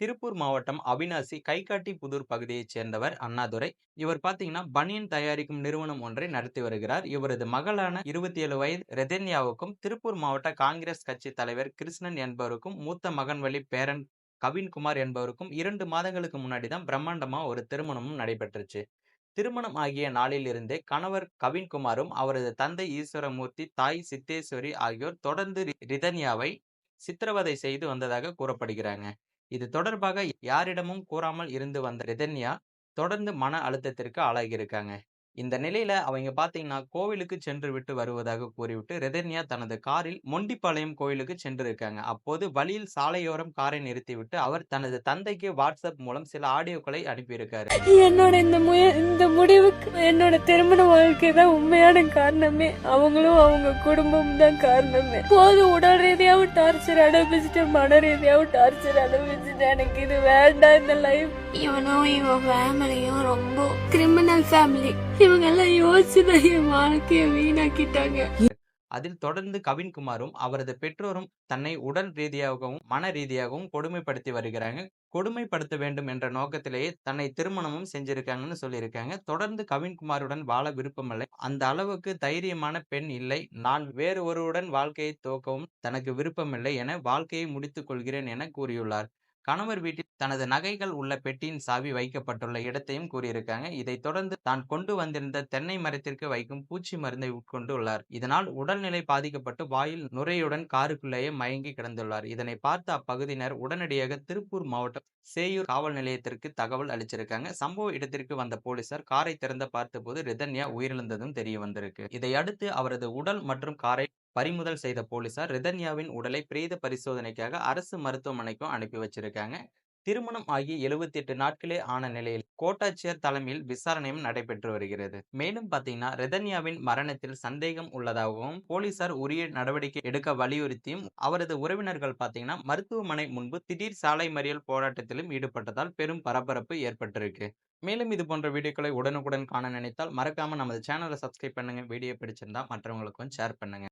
திருப்பூர் மாவட்டம் அவினாசி கைகாட்டி புதூர் பகுதியைச் சேர்ந்தவர் அண்ணாதுரை. இவர் பாத்தீங்கன்னா பனியன் தயாரிக்கும் நிறுவனம் ஒன்றை நடத்தி வருகிறார். இவரது மகளான இருபத்தி ஏழு வயது ரெதன்யாவுக்கும் திருப்பூர் மாவட்ட காங்கிரஸ் கட்சி தலைவர் கிருஷ்ணன் என்பவருக்கும் மூத்த மகன் வழி பேரன் கவின்குமார் என்பவருக்கும் இரண்டு மாதங்களுக்கு முன்னாடி தான் பிரம்மாண்டமா ஒரு திருமணமும் நடைபெற்றுச்சு. திருமணம் ஆகிய நாளில் இருந்தே கணவர் கவின்குமாரும் அவரது தந்தை ஈஸ்வரமூர்த்தி தாய் சித்தேஸ்வரி ஆகியோர் தொடர்ந்து ரிதன்யாவை சித்திரவதை செய்து வந்ததாக கூறப்படுகிறாங்க. இது தொடர்பாக யாரிடமும் கூறாமல் இருந்து வந்த ரிதன்யா தொடர்ந்து மன அழுத்தத்திற்கு ஆளாகியிருக்காங்க இந்த நிலையில அவங்க பாத்தீங்கன்னா கோவிலுக்கு சென்று விட்டு வருவதாக கூறிவிட்டு ரிதன்யா தனது காரில் மொண்டிப்பாளையம் கோயிலுக்கு சென்றிருக்காங்க. அப்போது வழியில் சாலையோரம் காரை நிறுத்திவிட்டு அவர் தனது தந்தைக்கு வாட்ஸ்அப் மூலம் சில ஆடியோக்களை அனுப்பியிருக்காரு. என்னோட இந்த முய இந்த முடிவுக்கு என்னோட திருமண வாழ்க்கை தான் உண்மையான காரணமே. அவங்களும் அவங்க குடும்பம் தான் காரணமே. போது உடல் ரீதியாவும் டார்ச்சர் அனுபவிச்சுட்டு மன ரீதியாவும் டார்ச்சர் அனுபவிச்சுட்டு எனக்கு இது வேண்டாம் இந்த லைஃப் இவனும் இவன் ஃபேமிலியும் ரொம்ப கிரிமினல் ஃபேமிலி இவங்க எல்லாம் யோசிச்சுதான் என் வாழ்க்கையை வீணாக்கிட்டாங்க. அதில் தொடர்ந்து கவின்குமாரும் அவரது பெற்றோரும் தன்னை உடல் ரீதியாகவும் மன ரீதியாகவும் கொடுமைப்படுத்தி வருகிறாங்க. கொடுமைப்படுத்த வேண்டும் என்ற நோக்கத்திலேயே தன்னை திருமணமும் செஞ்சிருக்காங்கன்னு சொல்லியிருக்காங்க. தொடர்ந்து கவின்குமாருடன் வாழ விருப்பமில்லை அந்த அளவுக்கு தைரியமான பெண் இல்லை. நான் வேறு ஒருவருடன் வாழ்க்கையை துவக்கவும் தனக்கு விருப்பமில்லை என வாழ்க்கையை முடித்துக் கொள்கிறேன் என கூறியுள்ளார். கணவர் வீட்டில் தனது நகைகள் உள்ள பெட்டியின் சாவி வைக்கப்பட்டுள்ள இடத்தையும் கூறியிருக்காங்க. இதைத் தொடர்ந்து தான் கொண்டு வந்திருந்த தென்னை மரத்திற்கு வைக்கும் பூச்சி மருந்தை உட்கொண்டு உள்ளார். இதனால் உடல்நிலை பாதிக்கப்பட்டு வாயில் நுரையுடன் காருக்குள்ளேயே மயங்கி கிடந்துள்ளார். இதனை பார்த்த அப்பகுதியினர் உடனடியாக திருப்பூர் மாவட்டம் சேயூர் காவல் நிலையத்திற்கு தகவல் அளிச்சிருக்காங்க. சம்பவ இடத்திற்கு வந்த போலீசார் காரை திறந்த பார்த்தபோது ரிதன்யா உயிரிழந்ததும் தெரிய வந்திருக்கு இதையடுத்து அவரது உடல் மற்றும் காரை பறிமுதல் செய்த போலீசார் ரிதன்யாவின் உடலை பிரேத பரிசோதனைக்காக அரசு மருத்துவமனைக்கும் அனுப்பி வச்சிருக்காங்க. திருமணம் ஆகி 78 எட்டு நாட்களே ஆன நிலையில் கோட்டாட்சியர் தலைமையில் விசாரணையும் நடைபெற்று வருகிறது. மேலும் பாத்தீங்கன்னா ரிதன்யாவின் மரணத்தில் சந்தேகம் உள்ளதாகவும் போலீசார் உரிய நடவடிக்கை எடுக்க வலியுறுத்தியும் அவரது உறவினர்கள் பாத்தீங்கன்னா மருத்துவமனை முன்பு திடீர் சாலை மறியல் போராட்டத்திலும் ஈடுபட்டதால் பெரும் பரபரப்பு ஏற்பட்டிருக்கு. மேலும் இது போன்ற வீடியோக்களை உடனுக்குடன் காண நினைத்தால் மறக்காம நமது சேனலை சப்ஸ்கிரைப் பண்ணுங்க. வீடியோ பிடிச்சிருந்தா மற்றவங்களுக்கும் ஷேர் பண்ணுங்க.